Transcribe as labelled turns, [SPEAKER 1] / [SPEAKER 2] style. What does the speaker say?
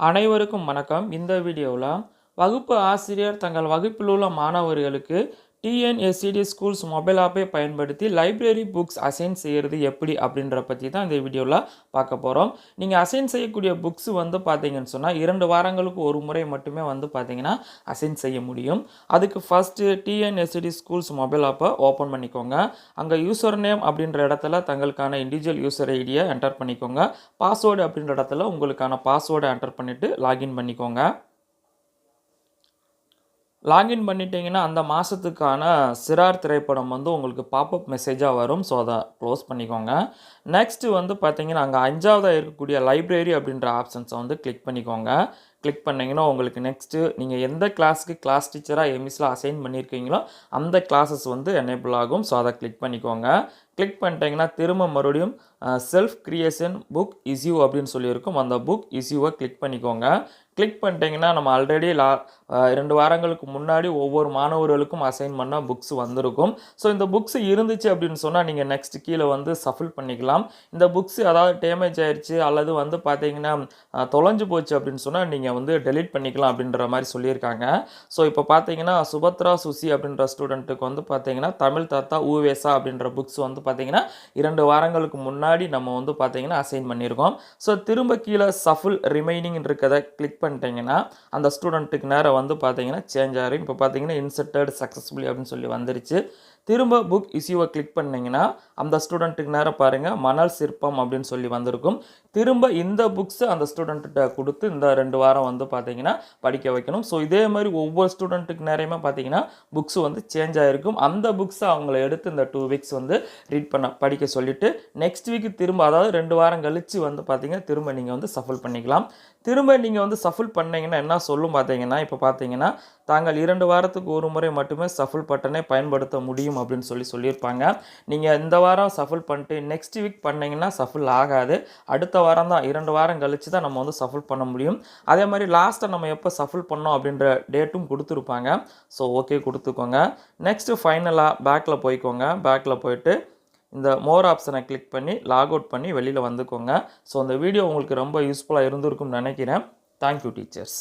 [SPEAKER 1] அனைவருக்கும் வணக்கம். இந்த வீடியோவில் வகுப்பு ஆசிரியர் தங்கள் வகுப்பில் உள்ள மாணவர்களுக்கு டிஎன்எஸ்சிடி ஸ்கூல்ஸ் மொபைல் ஆப்பை பயன்படுத்தி லைப்ரரி புக்ஸ் அசைன் செய்கிறது எப்படி அப்படின்ற பற்றி தான் இந்த வீடியோவில் பார்க்க போகிறோம் நீங்கள் அசைன் செய்யக்கூடிய புக்ஸ் வந்து பார்த்தீங்கன்னு சொன்னால் இரண்டு வாரங்களுக்கு ஒரு முறை மட்டுமே வந்து பார்த்தீங்கன்னா அசைன் செய்ய முடியும். அதுக்கு ஃபஸ்ட்டு டிஎன்எஸ்சிடி ஸ்கூல்ஸ் மொபைல் ஆப்பை ஓப்பன் பண்ணிக்கோங்க. அங்கே யூசர் நேம் அப்படின்ற இடத்துல தங்களுக்கான இண்டிவிஜுவல் யூசர் ஐடியை என்டர் பண்ணிக்கோங்க. பாஸ்வேர்டு அப்படின்ற இடத்துல உங்களுக்கான பாஸ்வேர்டை என்டர் பண்ணிவிட்டு லாகின் பண்ணிக்கோங்க. லாகின் பண்ணிட்டீங்கன்னா அந்த மாதத்துக்கான சிறார் திரைப்படம் வந்து உங்களுக்கு பாப்அப் மெசேஜாக வரும். ஸோ அதை க்ளோஸ் பண்ணிக்கோங்க. நெக்ஸ்ட்டு வந்து பார்த்தீங்கன்னா அங்கே அஞ்சாவதாக இருக்கக்கூடிய லைப்ரரி அப்படின்ற ஆப்ஷன்ஸை வந்து கிளிக் பண்ணிக்கோங்க. கிளிக் பண்ணிங்கன்னா உங்களுக்கு நெக்ஸ்ட்டு நீங்கள் எந்த கிளாஸுக்கு கிளாஸ் டீச்சராக எம்இஸில் அசைன் பண்ணியிருக்கீங்களோ அந்த கிளாஸஸ் வந்து எனேபிள் ஆகும். ஸோ அதை கிளிக் பண்ணிக்கோங்க. கிளிக் பண்ணிட்டீங்கன்னா திரும்ப மறுபடியும் செல்ஃப் கிரியேஷன் புக் இஸ்யூ அப்படின்னு சொல்லியிருக்கும். அந்த புக் இஸ்யூவை கிளிக் பண்ணிக்கோங்க. கிளிக் பண்ணிட்டீங்கன்னா நம்ம ஆல்ரெடி லா ரெண்டு வாரங்களுக்கு முன்னாடி ஒவ்வொரு மாணவர்களுக்கும் அசைன் பண்ண புக்ஸ் வந்திருக்கும். ஸோ இந்த புக்ஸ் இருந்துச்சு அப்படின்னு சொன்னால் நீங்கள் நெக்ஸ்ட் கீழே வந்து சஃபில் பண்ணிக்கலாம். இந்த புக்ஸ் அதாவது டேமேஜ் ஆயிடுச்சு அல்லது வந்து பார்த்தீங்கன்னா தொலைஞ்சு போச்சு அப்படின்னு சொன்னால் நீங்கள் வந்து டெலீட் பண்ணிக்கலாம் அப்படின்ற மாதிரி சொல்லியிருக்காங்க. ஸோ இப்போ பார்த்தீங்கன்னா சுபத்ரா சுசி அப்படின்ற ஸ்டூடெண்ட்டுக்கு வந்து பார்த்தீங்கன்னா தமிழ் தாத்தா ஊவேசா அப்படின்ற புக்ஸ் வந்து பார்த்தீங்கன்னா இரண்டு வாரங்களுக்கு முன்னாடி நம்ம வந்து பார்த்தீங்கன்னா அசைன் பண்ணியிருக்கோம். ஸோ திரும்ப கீழே சஃபுல் ரிமைனிங் இருக்கிறத கிளிக் பண்ணிட்டீங்கன்னா அந்த ஸ்டூடெண்ட்டுக்கு நேரம் வந்து பார்த்தீங்கன்னா சேஞ்ச் ஆகிரும் இப்போ பார்த்தீங்கன்னா இன்செர்டட் சக்ஸஸ்ஃபுல்லி அப்படின்னு சொல்லி வந்துருச்சு. திரும்ப புக் இஷ்யூவை கிளிக் பண்ணிங்கன்னா அந்த ஸ்டூடெண்ட்டுக்கு நேரம் பாருங்கள் மணல் சிற்பம் அப்படின்னு சொல்லி வந்திருக்கும். திரும்ப இந்த புக்ஸை அந்த ஸ்டூடெண்ட்டு கொடுத்து இந்த ரெண்டு வாரம் வந்து பார்த்தீங்கன்னா படிக்க வைக்கணும். ஸோ இதே மாதிரி ஒவ்வொரு ஸ்டூடெண்ட்டுக்கு நேரமே பார்த்தீங்கன்னா புக்ஸ் வந்து சேஞ்ச் ஆகிருக்கும் அந்த புக்ஸை அவங்கள எடுத்து இந்த டூ வீக்ஸ் வந்து ரீட் பண்ண படிக்க சொல்லிவிட்டு நெக்ஸ்ட் வீக் திரும்ப அதாவது ரெண்டு வாரம் கழித்து வந்து பார்த்தீங்கன்னா திரும்ப நீங்கள் வந்து சஃபல் பண்ணிக்கலாம். திரும்ப நீங்கள் வந்து சஃபல் பண்ணிங்கன்னா என்ன சொல்லும் பார்த்தீங்கன்னா இப்போ பார்த்தீங்கன்னா தாங்கள் இரண்டு வாரத்துக்கு ஒரு முறை மட்டுமே சஃபுல் பட்டனை பயன்படுத்த முடியும் அப்படின்னு சொல்லி சொல்லியிருப்பாங்க. நீங்கள் இந்த வாரம் சஃபுல் பண்ணிட்டு நெக்ஸ்ட் வீக் பண்ணிங்கன்னா சஃபுல் ஆகாது. அடுத்த வாரம் தான் இரண்டு வாரம் கழித்து தான் நம்ம வந்து சஃபுல் பண்ண முடியும். அதே மாதிரி லாஸ்ட்டை நம்ம எப்போ சஃபுல் பண்ணோம் அப்படின்ற டேட்டும் கொடுத்துருப்பாங்க. ஸோ ஓகே கொடுத்துக்கோங்க. நெக்ஸ்ட்டு ஃபைனலாக பேக்கில் போய்க்கோங்க. பேக்கில் போயிட்டு இந்த மோர் ஆப்ஷனை கிளிக் பண்ணி லாக் அவுட் பண்ணி வெளியில் வந்துக்கோங்க. ஸோ அந்த வீடியோ உங்களுக்கு ரொம்ப யூஸ்ஃபுல்லாக இருந்திருக்கும்னு நினைக்கிறேன். Thank you teachers